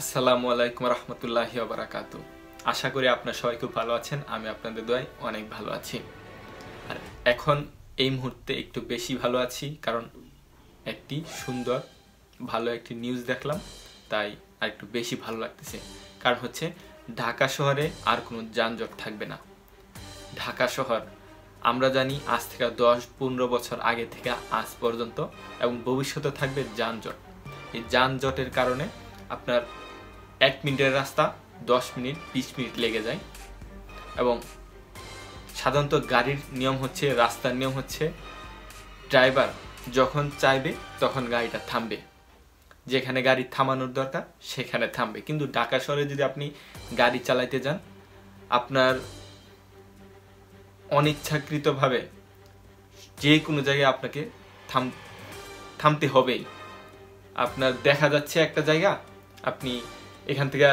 আসসালামু আলাইকুম রহমতুল্লাহ বারাকাত আশা করি আপনার সবাই খুব ভালো আছেন, আমি আপনাদের দোয়ায় অনেক ভালো আছি। আর এখন এই মুহূর্তে একটু বেশি ভালো আছি, কারণ একটি সুন্দর, ভালো একটি নিউজ দেখলাম, তাই আর একটু বেশি ভালো লাগতেছে। কারণ হচ্ছে, ঢাকা শহরে আর কোনো যানজট থাকবে না। ঢাকা শহর, আমরা জানি আজ থেকে দশ পনেরো বছর আগে থেকে আজ পর্যন্ত এবং ভবিষ্যতে থাকবে যানজট। এই যানজটের কারণে আপনার এক মিনিটের রাস্তা, দশ মিনিট, বিশ মিনিট লেগে যায়। এবং সাধারণত গাড়ির নিয়ম হচ্ছে, রাস্তার নিয়ম হচ্ছে, ড্রাইভার যখন চাইবে তখন গাড়িটা থামবে। যেখানে গাড়ি থামানোর দরকার, সেখানে থামবে। কিন্তু ঢাকা শহরে যদি আপনি গাড়ি চালাইতে যান, আপনার অনিচ্ছাকৃতভাবে যে কোনো জায়গায় আপনাকে থাম, থামতে হবেই। আপনার দেখা যাচ্ছে একটা জায়গা, আপনি এখান থেকে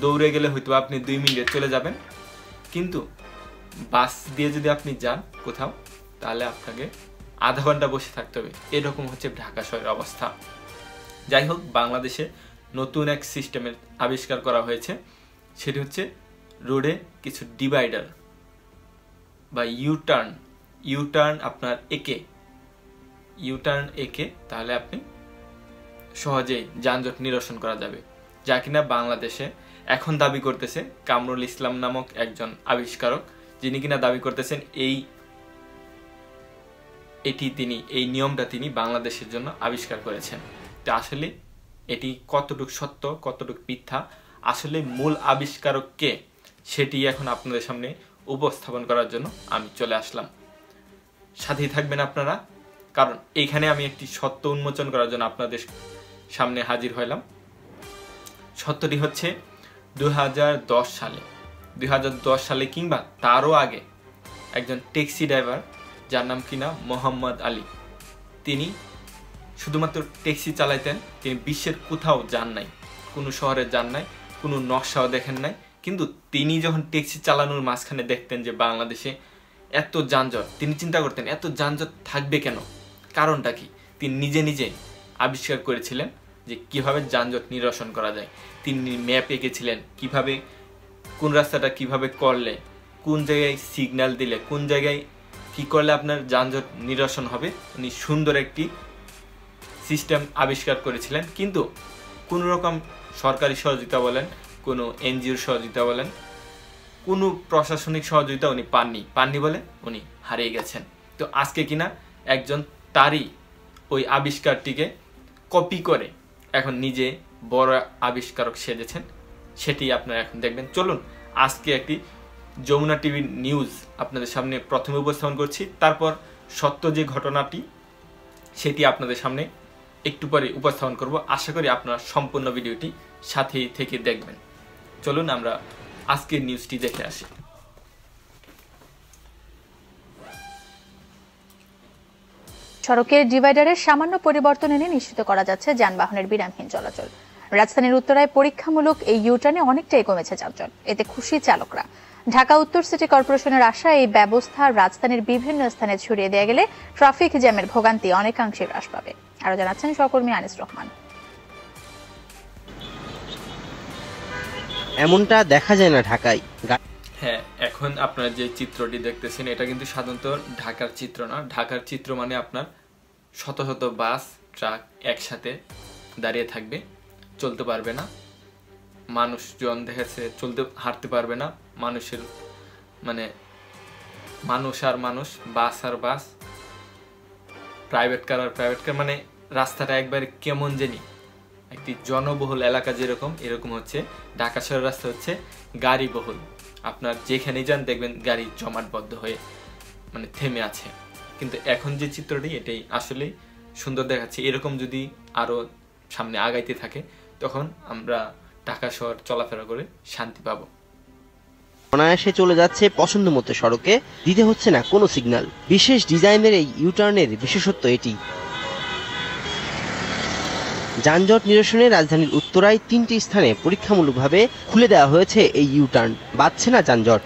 দৌড়ে গেলে হয়তো আপনি দুই মিনিটে চলে যাবেন। কিন্তু বাস দিয়ে যদি আপনি যান কোথাও, তাহলে আপনাকে আধা ঘণ্টা বসে থাকতে হবে। এরকম হচ্ছে ঢাকা শহরের অবস্থা। যাই হোক, বাংলাদেশে নতুন এক সিস্টেমের আবিষ্কার করা হয়েছে। সেটি হচ্ছে রোডে কিছু ডিভাইডার বা ইউ টার্ন ইউ টার্ন আপনার একে। ইউ টার্ন একে, তাহলে আপনি সহজেই যানজট নিরসন করা যাবে। যা কিনা বাংলাদেশে এখন দাবি করতেছে কামরুল ইসলাম নামক একজন আবিষ্কারক, যিনি কিনা দাবি করতেছেন এই এটি তিনি, এই নিয়মটা তিনি বাংলাদেশের জন্য আবিষ্কার করেছেন। তো আসলে এটি কতটুক সত্য, কতটুক মিথ্যা? আসলে মূল আবিষ্কারক কে? সেটি এখন আপনাদের সামনে উপস্থাপন করার জন্য আমি চলে আসলাম। সাথেই থাকবেন আপনারা, কারণ এখানে আমি একটি সত্য উন্মোচন করার জন্য আপনাদের সামনে হাজির হইলাম। সত্যটি হচ্ছে দু হাজার দশ সালে। দুই হাজার দশ সালে কিংবা তারও আগে একজন ট্যাক্সি ড্রাইভার, যার নাম কিনা মোহাম্মদ আলী। তিনি শুধুমাত্র ট্যাক্সি চালাইতেন, তিনি বিশ্বের কোথাও যান নাই, কোনো শহরে যান নাই, কোনো নকশাও দেখেন নাই। কিন্তু তিনি যখন ট্যাক্সি চালানোর মাঝখানে দেখতেন যে বাংলাদেশে এত যানজট, তিনি চিন্তা করতেন, এত যানজট থাকবে কেন? কারণটা কি? তিনি নিজে নিজে আবিষ্কার করেছিলেন যে কীভাবে যানজট নিরসন করা যায়, তিনি ম্যাপ এঁকেছিলেন কীভাবে, কোন রাস্তাটা কীভাবে করলে, কোন জায়গায় সিগন্যাল দিলে, কোন জায়গায় কি করলে আপনার যানজট নিরসন হবে, উনি সুন্দর একটি সিস্টেম আবিষ্কার করেছিলেন। কিন্তু কোনো রকম সরকারি সহযোগিতা বলেন, কোনো এনজিওর সহযোগিতা বলেন, কোনো প্রশাসনিক সহযোগিতা উনি পাননি। পাননি বলে উনি হারিয়ে গেছেন। তো আজকে কিনা একজন তারই ওই আবিষ্কারটিকে কপি করে এখন নিজে বড় আবিষ্কারক সেজেছেন, সেটি আপনারা এখন দেখবেন। চলুন, আজকে একটি যমুনা টিভির নিউজ আপনাদের সামনে প্রথমে উপস্থাপন করছি। তারপর সত্য যে ঘটনাটি, সেটি আপনাদের সামনে একটু পরে উপস্থাপন করব। আশা করি আপনারা সম্পূর্ণ ভিডিওটি সাথেই থেকে দেখবেন। চলুন, আমরা আজকের নিউজটি দেখে আসি। সড়কের ডিভাইডারের সামান্য পরিবর্তন এনে নিশ্চিত করা যাচ্ছে যানবাহনের বিরামহীন চলাচল। রাজধানীর উত্তরায় পরীক্ষামূলক এই ইউটার্নে অনেকটাই কমেছে যানজট। এতে খুশি চালকরা। ঢাকা উত্তর সিটি কর্পোরেশনের আশা এই ব্যবস্থা রাজধানীর বিভিন্ন স্থানে ছড়িয়ে দেওয়া গেলে ট্রাফিক জ্যামের ভোগান্তি অনেকাংশে হ্রাস পাবে। আরও জানাচ্ছেন সহকর্মী আনিস রহমান। এমনটা দেখা যায় না ঢাকায়। হ্যাঁ এখন আপনারা যে চিত্রটি দেখতেছেন, এটা কিন্তু সাধারণত ঢাকার চিত্র না। ঢাকার চিত্র মানে আপনার শত শত বাস, ট্রাক একসাথে দাঁড়িয়ে থাকবে, চলতে পারবে না। মানুষজন দেখাচ্ছে চলতে, হাঁটতে পারবে না। মানুষের মানে মানুষ আর মানুষ, বাস আর বাস প্রাইভেট কার আর প্রাইভেট কার মানে রাস্তাটা একবারে কেমন জানি, একটি জনবহুল এলাকা যেরকম, এরকম হচ্ছে। ঢাকা শহরের রাস্তা হচ্ছে গাড়ি বহুল আপনার যেখানেই যান দেখবেন গাড়ি জমাটবদ্ধ হয়ে মানে থেমে আছে। কিন্তু এখন যে চিত্রটি, এটাই আসলেই সুন্দর দেখাচ্ছে। এরকম যদি আরও সামনে আগাইতে থাকে, তখন আমরা ঢাকা শহর চলাফেরা করে শান্তি পাবো। অনায়াসে চলে যাচ্ছে পছন্দ মতো সড়কে। দিতে হচ্ছে না কোনো সিগন্যাল বিশেষ ডিজাইনের এই ইউটার্নের বিশেষত্ব এটি। যানজট নিরসনে রাজধানীর উত্তরায় তিনটি স্থানে পরীক্ষামূলকভাবে খুলে দেওয়া হয়েছে এই ইউটার্ন বাড়ছে না যানজট?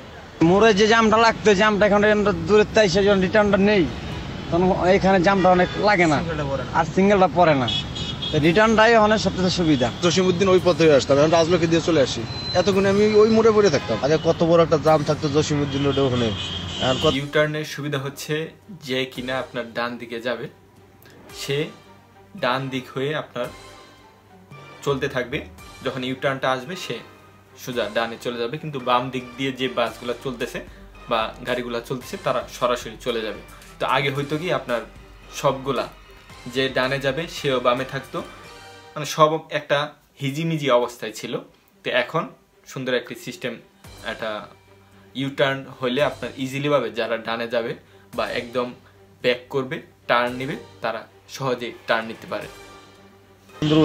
মোড়ে যে জামটা লাগতো জামটা এখন দূরের তাই সেজন্য রিটার্নটা নেই। তখন এখানে জামটা অনেক লাগে না আর সিঙ্গেলটা পড়ে না। রিটার্নটাই অনেক সবচেয়ে সুবিধা। জসিমুদ্দিন ওই পথে আসতাম এখন রাজলক্ষ্মী দিয়ে চলে আসি। এতক্ষণ আমি ওই মোড়ে পড়ে থাকতাম। আগে কত বড় একটা জাম থাকতো জসিমুদ্দিন রোডে ওখানে। ইউটার্নের সুবিধা হচ্ছে যে কিনা আপনার ডান দিকে যাবে সে ডান দিক হয়ে আপনার চলতে থাকবে। যখন ইউটার্নটা আসবে, সে সোজা ডানে চলে যাবে। কিন্তু বাম দিক দিয়ে যে বাসগুলো চলতেছে বা গাড়িগুলো চলতেছে, তারা সরাসরি চলে যাবে। তো আগে হয়তো কি, আপনার সবগুলা যে ডানে যাবে, সেও বামে থাকতো। মানে সব একটা হিজিমিজি অবস্থায় ছিল। তো এখন সুন্দর একটি সিস্টেম একটা ইউটার্ন হলে আপনার ইজিলিভাবে যারা ডানে যাবে বা একদম ব্যাক করবে টার্ন নেবে, তারা সহজেই টার্ন নিতে পারে।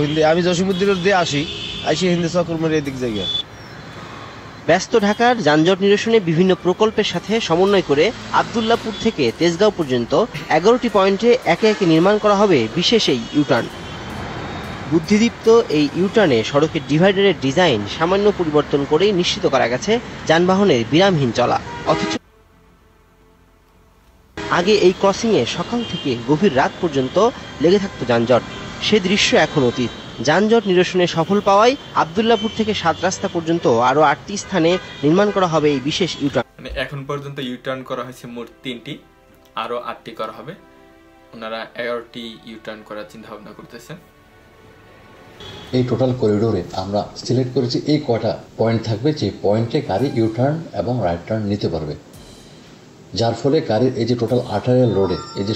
হিন্দি আমি জসিমুদ্দিন দিয়ে আসি আইসি হিন্দি চক্র মেরে এদিক জায়গা ব্যস্ত ঢাকার যানজট নিরসনে বিভিন্ন প্রকল্পের সাথে সমন্বয় করে আবদুল্লাপুর থেকে তেজগাঁও পর্যন্ত এগারোটি পয়েন্টে একে একে নির্মাণ করা হবে বিশেষ এই ইউটার্ন বুদ্ধিদীপ্ত এই ইউটার্নে সড়কের ডিভাইডারের ডিজাইন সামান্য পরিবর্তন করেই নিশ্চিত করা গেছে যানবাহনের বিরামহীন চলা। অথচ আগে এই ক্রসিংয়ে সকাল থেকে গভীর রাত পর্যন্ত লেগে থাকতো যানজট। সে দৃশ্য এখন অতীত। যানজট নিরসনে সফল পাওয়ায় আবদুল্লাপুর থেকে সাত রাস্তা পর্যন্ত আরও আটটি স্থানে নির্মাণ করা হবে এই বিশেষ ইউটার্ন মানে এখন পর্যন্ত ইউটার্ন করা হয়েছে মোট তিনটি আরও আটটি করা হবে। ওনারা এগারোটি ইউটার্ন করার চিন্তা ভাবনা করতেছেন। এই টোটাল করিডোরে আমরা সিলেক্ট করেছি এই কটা পয়েন্ট থাকবে যে পয়েন্টে গাড়ি ইউটার্ন এবং রাইট টার্ন নিতে পারবে। যার ফলে গাড়ির এই যে টোটাল আর্টারিয়াল রোডে এই যে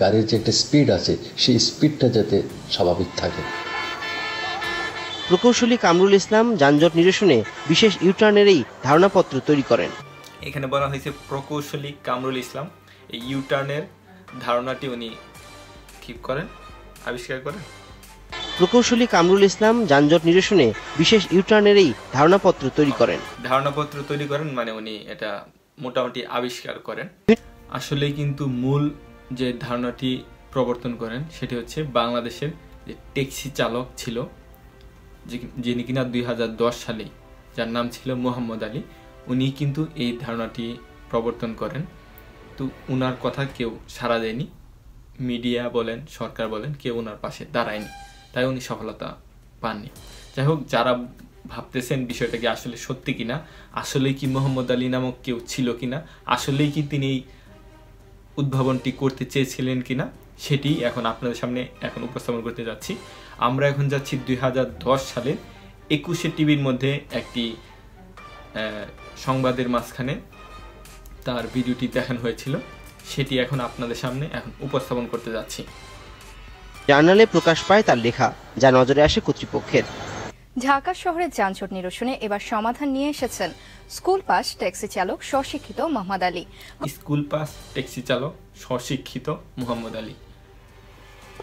গাড়ির যে একটা স্পিড আছে সেই স্পিডটা যাতে স্বাভাবিক থাকে। প্রকৌশলী কামরুল ইসলাম যানজট নিরসনে বিশেষ ইউটার্নেরই ধারণাপত্র তৈরি করেন। এখানে বলা হয়েছে প্রকৌশলী কামরুল ইসলাম। এই ইউটার্নের ধারণাটি উনি ঠিক করেন আবিষ্কার করেন। প্রকৌশলী কামরুল ইসলাম যানজট নিরসনে বিশেষ ইউটার্নেরই ধারণাপত্র তৈরি করেন। ধারণাপত্র তৈরি করেন মানে উনি এটা মোটামুটি আবিষ্কার করেন। আসলে কিন্তু মূল যে ধারণাটি প্রবর্তন করেন, সেটি হচ্ছে বাংলাদেশের যে ট্যাক্সি চালক ছিল যিনি কিনা দুই হাজার দশ সালে, যার নাম ছিল মোহাম্মদ আলী, উনি কিন্তু এই ধারণাটি প্রবর্তন করেন। তো উনার কথা কেউ সাড়া দেয়নি। মিডিয়া বলেন, সরকার বলেন, কেউ ওনার পাশে দাঁড়ায়নি। তাই উনি সফলতা পাননি। যাই হোক, যারা ভাবতেছেন বিষয়টা কি আসলে সত্যি কিনা? আসলেই কি মোহাম্মদ আলী নামক কেউ ছিল কিনা? আসলেই কি তিনি উদ্ভাবনটি করতে চেয়েছিলেন কিনা? সেটি এখন আপনাদের সামনে এখন উপস্থাপন করতে যাচ্ছি। আমরা এখন যাচ্ছি দুই সালের একুশে টিভির মধ্যে একটি সংবাদের মাঝখানে। তার ভিডিওটি দেখানো হয়েছিল। সেটি এখন আপনাদের সামনে এখন উপস্থাপন করতে যাচ্ছি। জার্নালে প্রকাশ পায় তার লেখা, যা নজরে আসে কর্তৃপক্ষের। ঢাকা শহরের যানজট নিরসনে এবার সমাধান নিয়ে এসেছেন স্কুল পাস ট্যাক্সি চালক স্বশিক্ষিত Mohammad Ali. School pass taxi চালক স্বশিক্ষিত মোহাম্মদ আলী।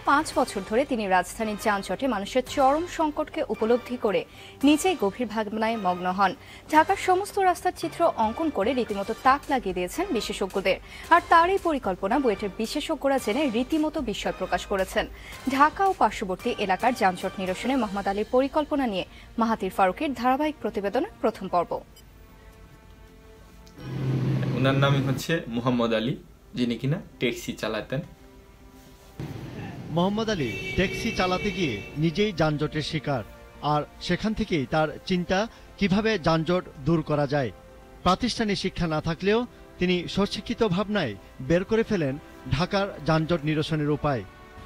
পাঁচ বছর ধরে তিনি রাজধানীর যানজটে মানুষের চরম সংকটকে উপলব্ধি করে নিজেই গভীর ভাবনায় মগ্ন হন। ঢাকার সমস্ত রাস্তার চিত্র অঙ্কন করে রীতিমতো তাক লাগিয়ে দিয়েছেন বিশেষজ্ঞদের। আর তার এই পরিকল্পনা বুয়েটের বিশেষজ্ঞরা জেনে রীতিমতো বিস্ময় প্রকাশ করেছেন। ঢাকা ও পার্শ্ববর্তী এলাকার যানজট নিরসনে মোহাম্মদ আলীর পরিকল্পনা নিয়ে মাহাতির ফারুকের ধারাবাহিক প্রতিবেদনের প্রথম পর্ব। ওনার নামই হচ্ছে মোহাম্মদ আলী, যিনি কিনা ট্যাক্সি চালাতেন। মোহাম্মদ আলী ট্যাক্সি চালাতে গিয়ে নিজেই যানজটের শিকার। আর সেখান থেকেই তার চিন্তা কীভাবে যানজট দূর করা যায়। প্রাতিষ্ঠানিক শিক্ষা না থাকলেও তিনি স্বশিক্ষিত ভাবনায় বের করে ফেলেন ঢাকার যানজট নিরসনের উপায়।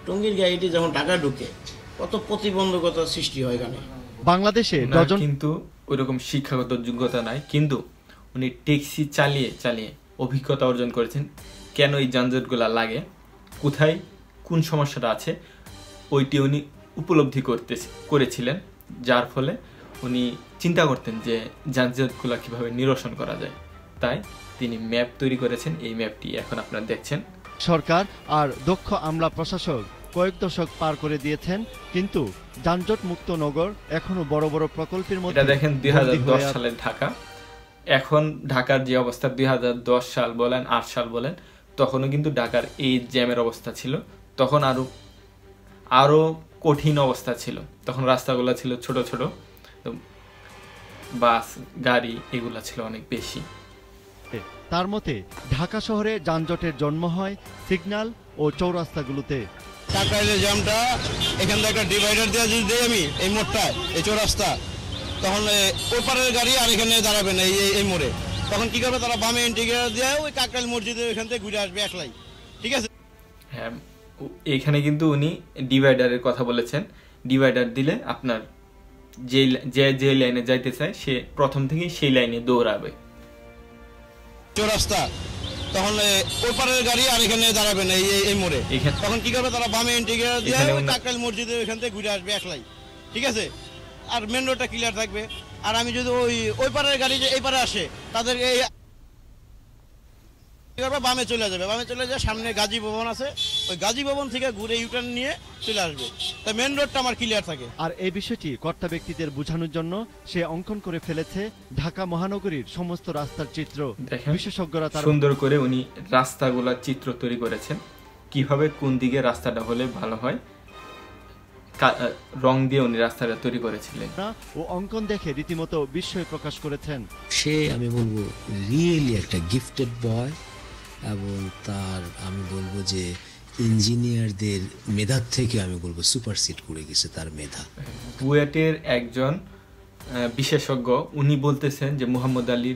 টঙ্গীর গাড়িটি যখন ঢাকা ঢুকে কত প্রতিবন্ধকতার সৃষ্টি হয় এখানে। বাংলাদেশে ডজন কিন্তু ওইরকম শিক্ষাগত যোগ্যতা নাই কিন্তু উনি ট্যাক্সি চালিয়ে চালিয়ে অভিজ্ঞতা অর্জন করেছেন। কেন এই যানজটগুলা লাগে? কোথায় কোন সমস্যাটা আছে ওইটি উনি উপলব্ধি করতে করেছিলেন। যার ফলে উনি চিন্তা করতেন যে যানজটগুলা কীভাবে নিরসন করা যায়। তাই তিনি ম্যাপ তৈরি করেছেন। এই ম্যাপটি এখন আপনারা দেখছেন। সরকার আর দক্ষ আমলা প্রশাসক কয়েক দশক পার করে দিয়েছেন কিন্তু যানজট মুক্ত নগর এখনও বড় বড় প্রকল্পের এটা মধ্যে দেখেন দুই সালের ঢাকা। এখন ঢাকার যে অবস্থা দুই হাজার দশ সাল বলেন আট সাল বলেন তখনও কিন্তু ঢাকার এই জ্যামের অবস্থা ছিল। তখন আরও আরও কঠিন অবস্থা ছিল। তখন রাস্তাগুলো ছিল ছোট ছোট। বাস গাড়ি এগুলো ছিল অনেক বেশি। তার মতে ঢাকা শহরে যানজটের জন্ম হয় সিগন্যাল ও চৌরাস্তাগুলোতে। কাকরাইলের জ্যামটা এখান থেকে একটা ডিভাইডার দেওয়া যদি দিই আমি এই মোড়টায় এই চৌরাস্তা তখন এ, ওই পারের গাড়ি আর এখানে দাঁড়াবে না এই এই- মোড়ে। তখন কি করবে তারা বামে ইন্টিগ্রেটার দিয়ে ওই কাকরাইল মসজিদের এখান থেকে ঘুরে আসবে একলাই। ঠিক আছে? হ্যাঁ এখানে কিন্তু উনি ডিভাইডারের কথা বলেছেন। ডিভাইডার দিলে আপনার যে যে যে লাইনে যাইতে চায় সে প্রথম থেকেই সেই লাইনে দৌড়াবে। চৌরাস্তা তখন ওই পারের গাড়ি আর এখানে দাঁড়াবে না এই এই- মোড়ে। তখন কি করবে? তারা বামে ইন্টিগ্রেটার দিয়ে এখানে ওই উনা- কাকরাইল মসজিদের এখান থেকে ঘুরে আসবে একলাই ঠিক আছে? আর মেন রোডটা ক্লিয়ার থাকবে। আর আমি যদি ওই ওই পারের গাড়ি যে এই পারে আসে তাদের এই? বামে চলে যাবে। বামে চলে যায় সামনে গাজী ভবন আছে। ওই গাজী ভবন থেকে ঘুরে ইউটার্ন নিয়ে চলে আসবে। তা মেন রোডটা আমার ক্লিয়ার থাকে। আর এই বিষয়টি কর্তা ব্যক্তিদের বোঝানোর জন্য সে অঙ্কন করে ফেলেছে ঢাকা মহানগরীর সমস্ত রাস্তার চিত্র। বিশেষজ্ঞরা তার সুন্দর করে উনি রাস্তাগুলোর চিত্র তৈরি করেছেন। কীভাবে কোন দিকে রাস্তাটা হলে ভালো হয় রং দিয়ে উনি রাস্তাটা তৈরি করেছিলেন। ও অঙ্কন দেখে রীতিমতো বিস্ময় প্রকাশ করেছেন। সে আমি বলব রিয়েলি একটা গিফটেড বয় এবং তার আমি বলব যে ইঞ্জিনিয়ারদের মেধার থেকে আমি বলব সুপারসিড করে গেছে তার মেধা। বুয়েটের একজন বিশেষজ্ঞ উনি বলতেছেন যে মুহাম্মদ আলীর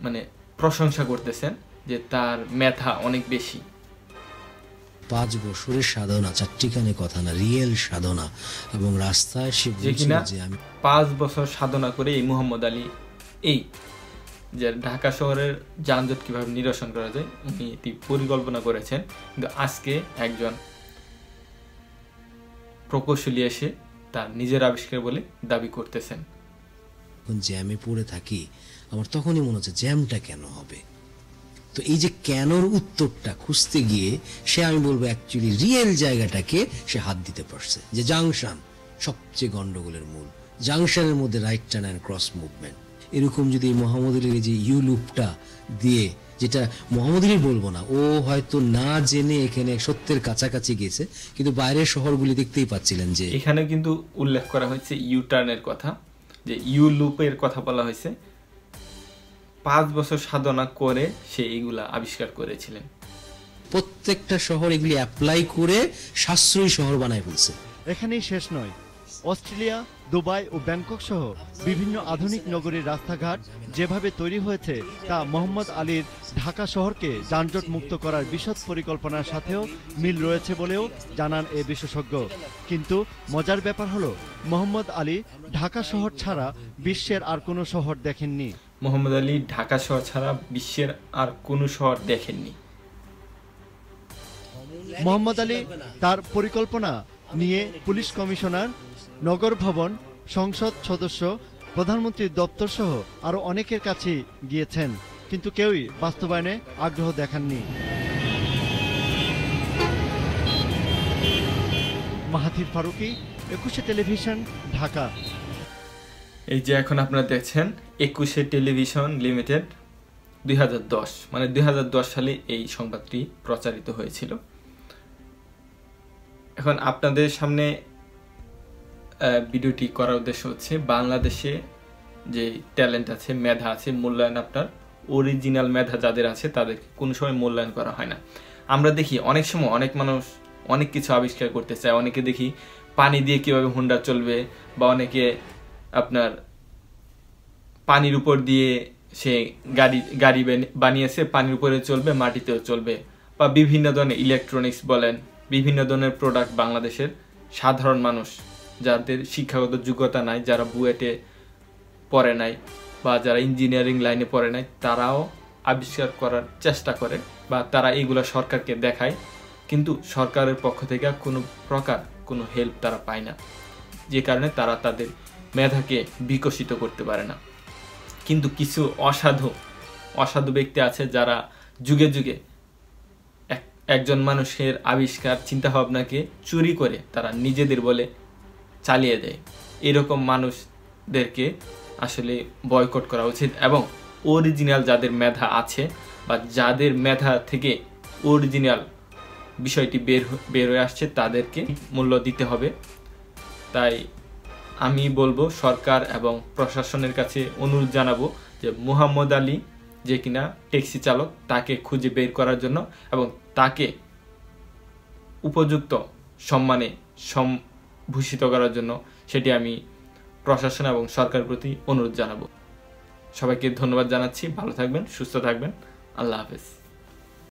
মানে প্রশংসা করতেছেন যে তার মেধা অনেক বেশি। পাঁচ বছরের সাধনা চারটিখানে কথা না রিয়েল সাধনা। এবং রাস্তায় সে যে কিনা যে আমি পাঁচ বছর সাধনা করে এই মুহাম্মদ আলী এই যে ঢাকা শহরের যানজট কীভাবে নিরসন করা যায়, উনি পরিকল্পনা করেছেন। কিন্তু আজকে একজন প্রকৌশলী এসে তার নিজের আবিষ্কার বলে দাবি করতেছেন। জ্যামে পড়ে থাকি, আমার তখনই মনে হচ্ছে জ্যামটা কেন হবে? তো এই যে কেনর উত্তরটা খুঁজতে গিয়ে সে, আমি বলব অ্যাকচুয়ালি রিয়েল জায়গাটাকে সে হাত দিতে পারছে। যে জাংশন সবচেয়ে গন্ডগোলের মূল। জাংশনের মধ্যে right turn and cross movement এরকম যদি মোহাম্মদ আলীর যে ইউ লুপটা দিয়ে যেটা মোহাম্মদ আলী বলব না ও হয়তো না জেনে এখানে সত্যের কাছাকাছি গেছে কিন্তু বাইরের শহরগুলি দেখতেই পাচ্ছিলেন যে এখানে কিন্তু উল্লেখ করা হয়েছে ইউ টার্নের কথা যে ইউ লুপের কথা বলা হয়েছে। পাঁচ বছর সাধনা করে সে এইগুলা আবিষ্কার করেছিলেন। প্রত্যেকটা শহর এগুলি অ্যাপ্লাই করে সাশ্রয়ী শহর বানায় ফেলছে। এখানেই শেষ নয়। অস্ট্রেলিয়া দুবাই ও ব্যাংকক সহ বিভিন্ন আধুনিক নগরীর রাস্তাঘাট যেভাবে তৈরি হয়েছে তা মোহাম্মদ আলীর ঢাকা শহরকে যানজট মুক্ত করার বিশদ পরিকল্পনার সাথেও মিল রয়েছে বলেও জানান এ বিশেষজ্ঞ। কিন্তু মজার ব্যাপার হলো মোহাম্মদ আলী ঢাকা শহর ছাড়া বিশ্বের আর কোনো শহর দেখেননি। মোহাম্মদ আলী ঢাকা শহর ছাড়া বিশ্বের আর কোনো শহর দেখেননি। মোহাম্মদ আলী তার পরিকল্পনা নিয়ে পুলিশ কমিশনার নগর ভবন, সংসদ সদস্য প্রধানমন্ত্রীর দপ্তর সহ আরও অনেকের কাছে গিয়েছেন, কিন্তু কেউই বাস্তবায়নে আগ্রহ দেখাননি। মাহাথির ফারুকি, একুশে টেলিভিশন, ঢাকা। এই যে এখন আপনারা দেখছেন, একুশে টেলিভিশন লিমিটেড দুই হাজার দশ মানে দুই হাজার দশ সালে এই সংবাদটি প্রচারিত হয়েছিল। এখন আপনাদের সামনে ভিডিওটি করার উদ্দেশ্য হচ্ছে বাংলাদেশে যে ট্যালেন্ট আছে, মেধা আছে, মূল্যায়ন আপনার অরিজিনাল মেধা যাদের আছে তাদেরকে কোনো সময় মূল্যায়ন করা হয় না। আমরা দেখি অনেক সময় অনেক মানুষ অনেক কিছু আবিষ্কার করতে চায়। অনেকে দেখি পানি দিয়ে কীভাবে হুন্ডা চলবে বা অনেকে আপনার পানির উপর দিয়ে সে গাড়ি গাড়ি বানি- বানিয়েছে, পানির উপরে চলবে, মাটিতেও চলবে বা বিভিন্ন ধরনের ইলেকট্রনিক্স বলেন, বিভিন্ন ধরনের প্রোডাক্ট বাংলাদেশের সাধারণ মানুষ যাদের শিক্ষাগত যোগ্যতা নাই, যারা বুয়েটে পড়ে নাই বা যারা ইঞ্জিনিয়ারিং লাইনে পড়ে নাই, তারাও আবিষ্কার করার চেষ্টা করে বা তারা এইগুলো সরকারকে দেখায়। কিন্তু সরকারের পক্ষ থেকে কোনো প্রকার কোনো হেল্প তারা পায় না। যে কারণে তারা তাদের মেধাকে বিকশিত করতে পারে না। কিন্তু কিছু অসাধু অসাধু ব্যক্তি আছে যারা যুগে যুগে এক- একজন মানুষের আবিষ্কার, চিন্তাভাবনাকে চুরি করে তারা নিজেদের বলে চালিয়ে দেয়। এরকম মানুষদেরকে আসলে বয়কট করা উচিত এবং অরিজিনাল যাদের মেধা আছে বা যাদের মেধা থেকে অরিজিনাল বিষয়টি বের বের হয়ে আসছে, তাদেরকে মূল্য দিতে হবে। তাই আমি বলব সরকার এবং প্রশাসনের কাছে অনুরোধ জানাব যে মুহাম্মদ আলী যে কিনা ট্যাক্সি চালক, তাকে খুঁজে বের করার জন্য এবং তাকে উপযুক্ত সম্মানে সম্ভূষিত করার জন্য সেটি আমি প্রশাসন এবং সরকার প্রতি অনুরোধ জানাব। সবাইকে ধন্যবাদ জানাচ্ছি। ভালো থাকবেন, সুস্থ থাকবেন। আল্লাহ হাফেজ।